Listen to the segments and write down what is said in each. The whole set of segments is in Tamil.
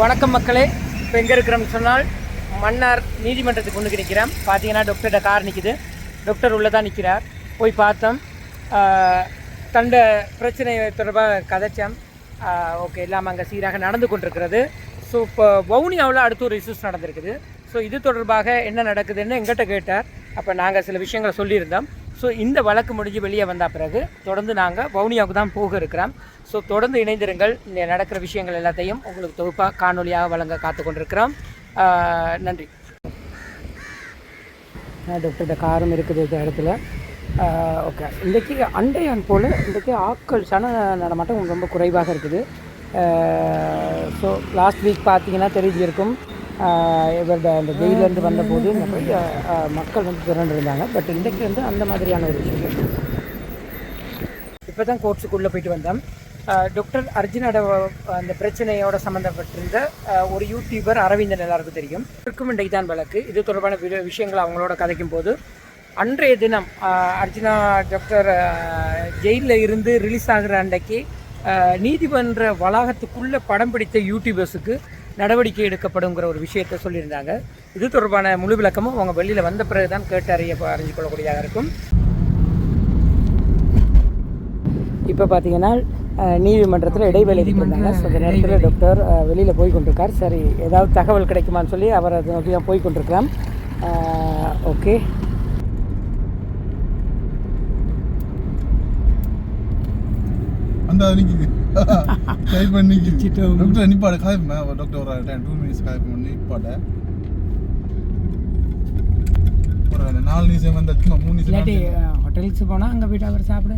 வணக்கம் மக்களே. இப்போ எங்கே இருக்கிறோம்னு சொன்னால் மன்னார் நீதிமன்றத்துக்கு கொண்டு நிற்கிறோம் பார்த்தீங்கன்னா டாக்டர்கிட்ட கார் நிற்கிது டாக்டர் உள்ளே தான் நிற்கிறார் போய் பார்த்தோம். தண்டை தண்ட பிரச்சனை தொடர்பாக கதைச்சோம். ஓகே எல்லாம் அங்கே சீராக நடந்து கொண்டிருக்கிறது. ஸோ இப்போ வவுனியாவில் அடுத்து ஒரு இஷ்யூஸ் நடந்திருக்குது. ஸோ இது தொடர்பாக என்ன நடக்குதுன்னு எங்கிட்ட கேட்டார். அப்போ நாங்கள் சில விஷயங்களை சொல்லியிருந்தோம். ஸோ இந்த வழக்கு முடிஞ்சு வெளியே வந்த பிறகு தொடர்ந்து நாங்கள் வவுனியாவுக்கு தான் போக இருக்கிறோம். ஸோ தொடர்ந்து இணைந்திருங்கள். இந்த நடக்கிற விஷயங்கள் எல்லாத்தையும் உங்களுக்கு தொகுப்பாக காணொலியாக வழங்க காத்து கொண்டிருக்கிறோம் நன்றி. நன்றி டாக்டர்கிட்ட காரம் இருக்குது இந்த இடத்துல. ஓகே இன்றைக்கி அண்டையான் போல் இன்றைக்கி ஆட்கள் சன நடமாட்டம் ரொம்ப குறைவாக இருக்குது. ஸோ லாஸ்ட் வீக் பார்த்தீங்கன்னா தெரிஞ்சிருக்கும். இவருடைய அந்த ஜெயிலேருந்து வந்தபோது நிறைய மக்கள் வந்து திரண்டு இருந்தாங்க பட் இன்றைக்கு வந்து அந்த மாதிரியான ஒரு விஷயம். இப்போ தான் கோர்ட்ஸுக்குள்ளே போயிட்டு வந்தோம். டாக்டர் அர்ஜுனோட அந்த பிரச்சனையோட சம்மந்தப்பட்டிருந்த ஒரு யூடியூபர் அரவிந்தன் எல்லாருக்கும் தெரியும். இருக்கும் இன்றைக்கு தான் வழக்கு. இது தொடர்பான வி- விஷயங்களை அவங்களோட கதைக்கும் போது அன்றைய தினம் அர்ஜுனா டாக்டர் ஜெயிலில் இருந்து ரிலீஸ் ஆகிற அன்றைக்கு நீதிமன்ற வளாகத்துக்குள்ளே படம் பிடித்த யூடியூபர்ஸுக்கு நடவடிக்கை எடுக்கப்படுங்கிற ஒரு விஷயத்தை சொல்லியிருந்தாங்க. இது தொடர்பான முழு விளக்கமும் அவங்க வெளியில் வந்த பிறகு தான் கேட்டு அறிய அறிஞ்சு கொள்ளக்கூடியதாக இருக்கும். இப்போ பார்த்தீங்கன்னா நீதிமன்றத்தில் இடைவேளை இருந்தாங்க ஸோ அந்த நேரத்தில் டாக்டர் வெளியில் போய் கொண்டிருக்கார். சரி ஏதாவது தகவல் கிடைக்குமான்னு சொல்லி அவர் அதை நோக்கி தான் போய் கொண்டிருக்கிறார். ஓகே அந்த நிக்குது டைப் பண்ணி டாக்டர் நிப்பாடு காய்ப்பா டாக்டர் ஒரு டென் டூ மினிட்ஸ் காய்ப்பு பண்ணி நிப்பாட்ட ஒரு நாலு நிமிஷம் வந்து சும்மா மூணு நிமிஷம் ஹோட்டலுக்கு போனால் அங்கே போயிட்டு அவர் சாப்பிட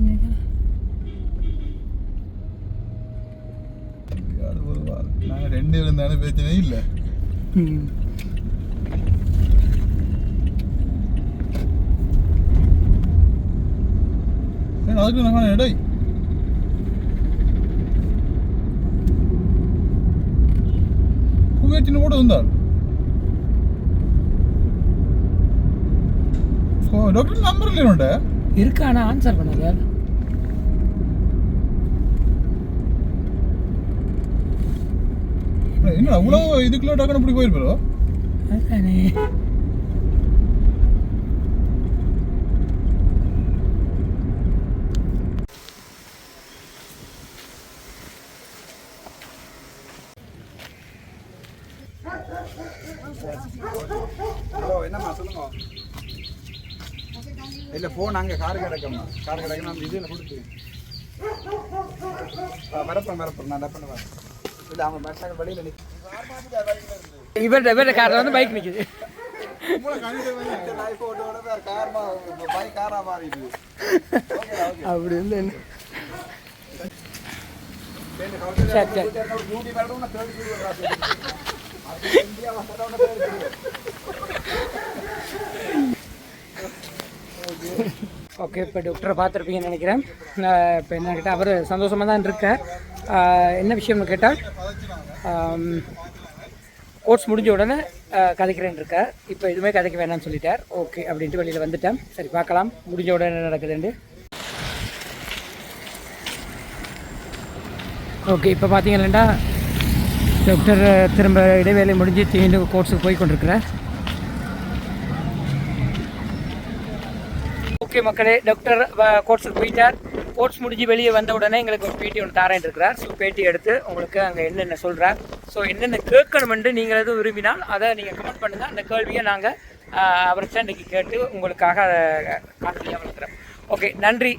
நாங்கள் ரெண்டு இருந்தாலும் பிரச்சனை இல்லை அதுக்கு நம்ம இடை రైతుని కూడా ఉందాడు டாக்டர் நம்பர் இல்லையோட இருக்கு ஆனால் ஆன்சர் பண்ணாத என்ன அவ்வளோ இதுக்குள்ள டாக்டர் இப்படி போயிருப்பாரோ அதானே ஹலோ என்னம்மா சொல்லுங்க. இல்லை ஃபோன் அங்கே கார் கிடக்கம்மா. கார் கிடக்கு நம்ம இதில் கொடுத்து. வரப்பேன் வரப்பேன் நான் டப்பன் வரேன். இல்லை அவன் பஸ்ஸாக வெளியில் நிற்க இவர்கிட்ட இவர்கிட்ட காரில் வந்து பைக் நிற்குது அப்படி வந்து என்ன சரி சரி. ஓகே இப்போ டாக்டரை பார்த்துருப்பீங்கன்னு நினைக்கிறேன். இப்போ என்ன கேட்டால் அவர் சந்தோஷமாக தான் இருக்கார். என்ன விஷயம்னு கேட்டால் கோர்ஸ் முடிஞ்ச உடனே கதைக்கிறேன் இருக்கார். இப்போ எதுவுமே கதைக்க வேணாம்னு சொல்லிட்டார். ஓகே அப்படின்ட்டு வெளியில் வந்துட்டேன். சரி பார்க்கலாம். முடிஞ்ச உடனே என்ன நடக்குதுண்டு ஓகே இப்போ பார்த்தீங்கன்னா டாக்டர் uh, திரும்ப இடைவேளை முடிஞ்சு மீண்டும் கோர்ஸுக்கு போய் கொண்டிருக்கிறார் ஓகே மக்களே டாக்டர் கோர்ஸுக்கு போயிட்டார். கோர்ஸ் முடிஞ்சு வெளியே வந்த உடனே எங்களுக்கு ஒரு பேட்டி ஒன்று தாரேன் இருக்கிறார். ஸோ பேட்டி எடுத்து உங்களுக்கு அங்கே என்னென்ன சொல்கிறார் ஸோ என்னென்ன கேட்கணுமென்று நீங்கள் எதுவும் விரும்பினால் அதை நீங்கள் கமெண்ட் பண்ணுங்கள் அந்த கேள்வியை நாங்கள் அவர்கிட்ட இன்றைக்கி கேட்டு உங்களுக்காக காணொலியாக வளர்க்குறோம் ஓகே நன்றி.